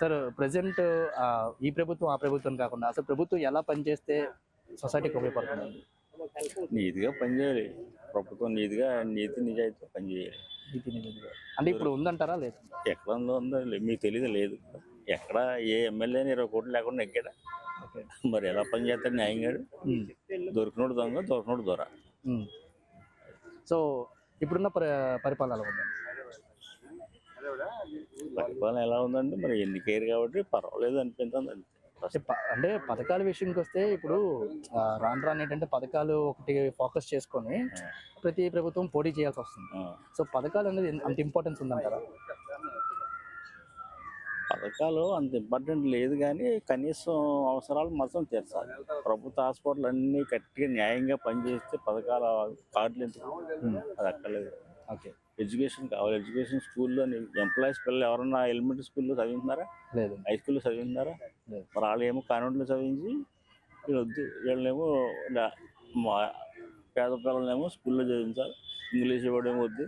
Sir present ఈ ప్రభుత్వం ఆ ప్రభుత్వం కాకుండా అసలు ప్రభుత్వం ఎలా పనిచేస్తే సొసైటీకి ఉపయోగపడుతుంది? నీతిగా పనిచేయాలి. ప్రభుత్వం నీతిగా నీతి నిజాయితీతో పనిచేయాలి. నీతి నిజాయితీగా. అంటే ఇప్పుడు ఉందంటారా లేదు? ఎక్కడ ఉందో ఉందో మీకు తెలియదు లేదు. ఎక్కడ ఏ ఎమ్మెల్యేని ఇరవై కోట్లు లేకుండా ఎక్కాడా? మరి ఎలా పనిచేస్తాడు న్యాయంగా దొరికినోడు దొంగ దొరికినోడు దొర. సో ఇప్పుడున్న పరి పరిపాలన పరిపాలన ఎలా ఉందంటే మరి ఎన్నికయ్యారు కాబట్టి పర్వాలేదు అనిపించింది అంతే అంటే పథకాల విషయానికి వస్తే ఇప్పుడు రాను రాను ఏంటంటే పథకాలు ఒకటి ఫోకస్ చేసుకొని ప్రతి ప్రభుత్వం పోటీ చేయాల్సి వస్తుంది. సో పథకాలు అనేది ఎంత- అంత ఇంపార్టెన్స్ ఉందంటారా? పథకాలు అంత ఇంపార్టెంట్ లేదు కానీ కనీసం అవసరాలు మాత్రం తీర్చాలి. ప్రభుత్వ హాస్పిటల్ అన్ని కరెక్ట్గా న్యాయంగా పనిచేస్తే పథకాల కార్డులు ఎందుకు? అది అక్కర్లేదు. ఓకే. ఎడ్యుకేషన్ కావాలి. ఎడ్యుకేషన్ స్కూల్లో ఎంప్లాయీస్ పిల్లలు ఎవరన్నా ఎలిమెంటరీ స్కూల్లో చదివిస్తున్నారా లేదు. హై స్కూల్లో చదివిస్తున్నారా లేదు. మరి వాళ్ళు ఏమో కాన్వెంట్లో చదివించి వీళ్ళు వద్దు వీళ్ళనేమో మా పేద పిల్లలనేమో స్కూల్లో చదివించాలి. ఇంగ్లీష్ ఇవ్వడం వద్దు.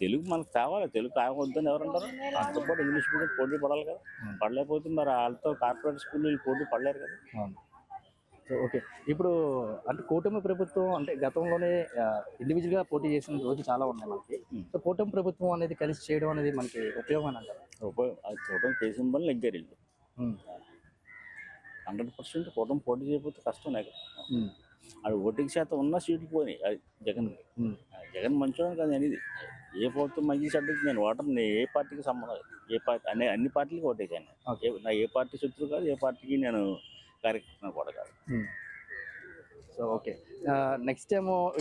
తెలుగు మనకు కావాలి తెలుగు కావద్దని ఎవరంటారు? దాంతో పాటు ఇంగ్లీష్ మీడియం పోటీ పడాలి కదా. పడలేకపోతే మరి వాళ్ళతో కార్పొరేట్ స్కూల్ వీళ్ళు పోటీ పడలేరు కదా. ఓకే. ఇప్పుడు అంటే కూటమి ప్రభుత్వం అంటే గతంలోనే ఇండివిజువల్గా పోటీ చేసిన రోజు చాలా ఉన్నాయి మనకి. సో కూటమి ప్రభుత్వం అనేది కలిసి చేయడం అనేది మనకి ఉపయోగం అని అంటారు చూడడం చేసిన పని నెగ్గారు హండ్రెడ్ పర్సెంట్ కూటమి పోటీ చేయకపోతే కష్టం లేక అది ఓటింగ్ శాతం ఉన్న సీట్లు పోయినాయి అది జగన్. జగన్ మంచివాడు కాదు అనేది ఏ ప్రభుత్వం మంచి చెడ్డది నేను ఓటర్ని ఏ పార్టీకి సంబంధం. ఏ పార్టీ అన్ని అన్ని పార్టీలకి ఓటేసాను. నా ఏ పార్టీ శత్రువు కాదు ఏ పార్టీకి నేను కార్యకర్తను కూడా కాదు. So okay. నెక్స్ట్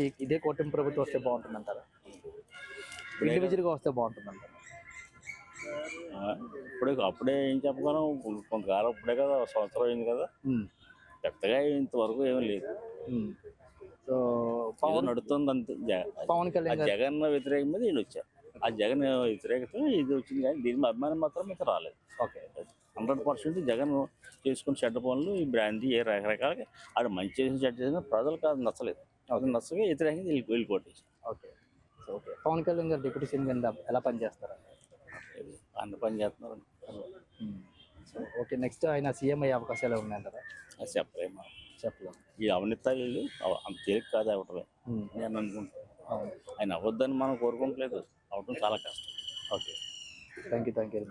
ఈ- ఇదే కూటమి ప్రభుత్వం వస్తే బాగుంటుంది అంటారా ఇండివిజువల్గా వస్తే బాగుంటుంది అంటారా ఇప్పుడే అప్పుడే ఏం చెప్పగలం? కొంతకాలం ఇప్పుడే కదా సంవత్సరం అయింది కదా. పెద్దగా ఇంతవరకు ఏమీ లేదు. సో పవన్ నడుస్తుంది అంతే పవన్ కళ్యాణ్ జగన్ వ్యతిరేకం మీద వీళ్ళు వచ్చారు. ఆ జగన్ వ్యతిరేకత ఇది వచ్చింది కానీ దీని అభిమానం మాత్రం అయితే రాలేదు. ఓకే. హండ్రెడ్ పర్సెంట్ జగన్ చేసుకున్న చెడ్డ పనులు ఈ బ్రాంతి ఏ రకరకాలుగా ఆడు మంచి చేసిన చెడ్డ చేసిన ప్రజలకు అది నచ్చలేదు. అది నచ్చగా వ్యతిరేకంగా వీళ్ళు వీళ్ళు కొట్టేసి okay. So okay. Pawan Kalyan garu deputy CM కింద ఎలా పనిచేస్తారు? అన్న పని చేస్తున్నారు. So okay. నెక్స్ట్ ఆయన సీఎం అయ్యే అవకాశాలు ఉన్నాయంటారా? అది చెప్పలేము చెప్పలేము ఈ అవినీతి వీళ్ళు అవ- అంత తేలిక కాదు అవటమే. నేను అనుకుంటున్నాను అవును. ఆయన అవ్వద్దని మనం కోరుకోవట్లేదు. అవటం చాలా కష్టం. Okay. Thank you thank you